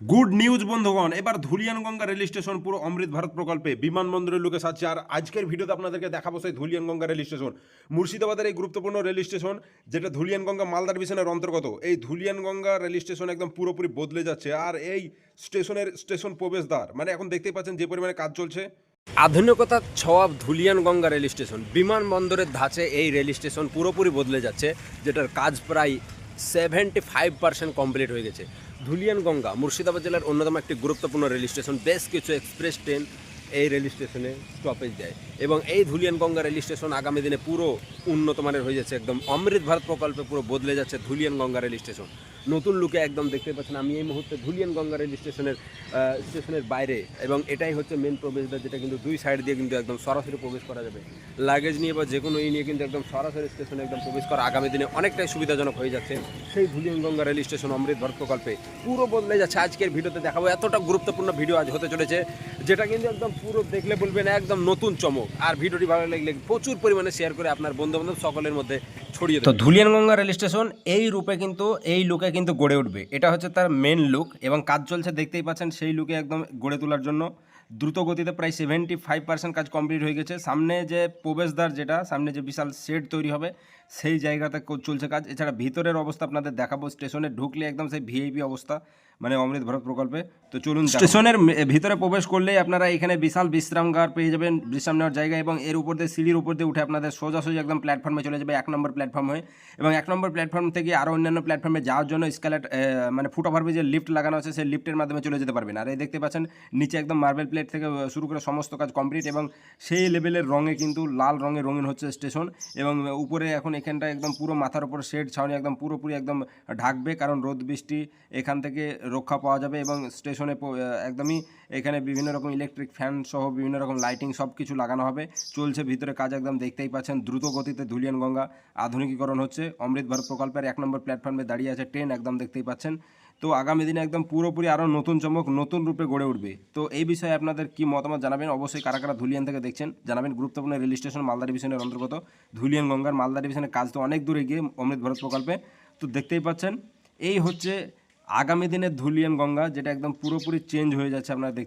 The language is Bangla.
গুড নিউজ, বন্ধুগণ। এবার ধুলিয়ানগঙ্গা রেল স্টেশন, পুরো অমৃত ভারত প্রকল্পে বিমানবন্দরের লোকে সাথে আর আজকের ভিডিওতে আপনাদেরকে দেখাবো সেই ধুলিয়ানগঙ্গা রেল স্টেশন। মুর্শিদাবাদের এই গুরুত্বপূর্ণ রেল স্টেশন, যেটা ধুলিয়ানগঙ্গা মালদা ডিভিশনের অন্তর্গত, এই ধুলিয়ানগঙ্গা রেল স্টেশন একদম পুরোপুরি বদলে যাচ্ছে। আর এই স্টেশনের, স্টেশন প্রবেশদ্বার মানে এখন দেখতেই পাচ্ছেন যে পরিমাণে কাজ চলছে। আধুনিকতার ছোঁয়া ধুলিয়ানগঙ্গা রেল স্টেশন। বিমানবন্দরের ধাঁচে এই রেল স্টেশন পুরোপুরি বদলে যাচ্ছে, যেটার কাজ প্রায় সেভেন্টি ফাইভ পার্সেন্ট কমপ্লিট হয়ে গেছে। ধুলিয়ানগঙ্গা মুর্শিদাবাদ জেলার অন্যতম একটি গুরুত্বপূর্ণ রেল স্টেশন, বেশ কিছু এক্সপ্রেস ট্রেন এই রেল স্টেশনে স্টপেজ দেয়। এবং এই ধুলিয়ানগঙ্গা রেল স্টেশন আগামী দিনে পুরো উন্নত মানের হয়ে যাচ্ছে, একদম অমৃত ভারত প্রকল্পে পুরো বদলে যাচ্ছে ধুলিয়ানগঙ্গা রেল স্টেশন। নতুন লুকে একদম দেখতে পাচ্ছেন। আমি এই মুহূর্তে ধুলিয়ানগঙ্গা রেল স্টেশনের স্টেশনের বাইরে এবং এটাই হচ্ছে মেন প্রবেশদ্বার যেটা কিন্তু দুই সাইড দিয়ে কিন্তু একদম সরাসরি প্রবেশ করা যাবে। লাগেজ নিয়ে বা যে কোনো ই নিয়ে কিন্তু একদম সরাসরি স্টেশনে একদম প্রবেশ করা আগামী দিনে অনেকটাই সুবিধাজনক হয়ে যাচ্ছে। সেই ধুলিয়ানগঙ্গা রেল স্টেশন অমৃত ভারত প্রকল্পে পুরো বদলে যাচ্ছে। আজকের ভিডিওতে দেখাবো এতটা গুরুত্বপূর্ণ ভিডিও আজ হতে চলেছে। যেটা কিন্তু একদম পুরো দেখলে বলবেন একদম নতুন চমক। আর ভিডিওটি ভালো লাগলে প্রচুর পরিমাণে শেয়ার করে আপনার বন্ধু বান্ধব সকলের মধ্যে ছড়িয়ে তো ধুলিয়ানগঙ্গা রেল স্টেশন এই রূপে কিন্তু এই লুকে কিন্তু গড়ে উঠবে। এটা হচ্ছে তার মেন লুক এবং কাজ চলছে দেখতেই পাচ্ছেন সেই লুকে একদম গড়ে তোলার জন্য। দ্রুত গতিতে প্রায় সেভেন্টি ফাইভ পার্সেন্ট কাজ কমপ্লিট হয়ে গেছে। সামনে যে প্রবেশদ্বার যেটা সামনে যে বিশাল শেড তৈরি হবে সেই জায়গাতে চলছে কাজ। এছাড়া ভিতরের অবস্থা আপনাদের দেখাবো। স্টেশনে ঢুকলে একদম সেই ভিআইপি অবস্থা। মানে অমৃত ভারত প্রকল্পে। তো চলুন স্টেশনের ভিতরে প্রবেশ করলেই আপনারা এখানে বিশাল বিশ্রামগার পেয়ে যাবেন, বিশ্রাম নেওয়ার জায়গা এবং এর উপর দিয়ে সিঁড়ির উপর দিয়ে উঠে আপনাদের সোজাসুজি একদম প্ল্যাটফর্মে চলে যাবে, এক নম্বর প্ল্যাটফর্ম হয়ে। এবং এক নম্বর প্ল্যাটফর্ম থেকে আরও অন্যান্য প্ল্যাটফর্মে যাওয়ার জন্য স্কেলেট মানে ফুট যে লিফট লাগানো আছে, সেই লিফ্টের মাধ্যমে চলে যেতে পারবেন। আর এই দেখতে পাচ্ছেন, নিচে একদম মার্বেল প্লেট থেকে শুরু করে সমস্ত কাজ কমপ্লিট এবং সেই লেভেলের রঙে কিন্তু লাল রঙে রঙিন হচ্ছে স্টেশন এবং উপরে এখন এখানটা একদম পুরো মাথার উপর শেড ছাউনি একদম পুরোপুরি একদম ঢাকবে, কারণ রোদ, বৃষ্টি এখান থেকে রক্ষা পাওয়া যাবে এবং স্টেশনে একদমই এখানে বিভিন্ন রকম ইলেকট্রিক ফ্যান সহ বিভিন্ন রকম লাইটিং সব কিছু লাগানো হবে। চলছে ভিতরে কাজ একদম দেখতেই পাচ্ছেন। দ্রুত গতিতে ধুলিয়ানগঙ্গা আধুনিকীকরণ হচ্ছে। অমৃত ভারত প্রকল্পের এক নম্বর প্ল্যাটফর্মে দাঁড়িয়ে আছে ট্রেন, একদম দেখতেই পাচ্ছেন। তো আগামী দিনে একদম পুরোপুরি আরও নতুন চমক, নতুন রূপে গড়ে উঠবে। তো এই বিষয়ে আপনাদের কি মতামত জানাবেন? অবশ্যই কারা কারা ধুলিয়ান থেকে দেখছেন জানাবেন। গুরুত্বপূর্ণ রেল স্টেশন মালদা ডিভিশনের অন্তর্গত। ধুলিয়ান গঙ্গার মালদা ডিভিশনের কাজ তো অনেক দূরে গিয়ে অমৃত ভারত প্রকল্পে। তো দেখতেই পাচ্ছেন, এই হচ্ছে আগামী দিনের ধুলিয়ান গঙ্গা যেটা একদম পুরোপুরি চেঞ্জ হয়ে যাচ্ছে আপনারা দেখতে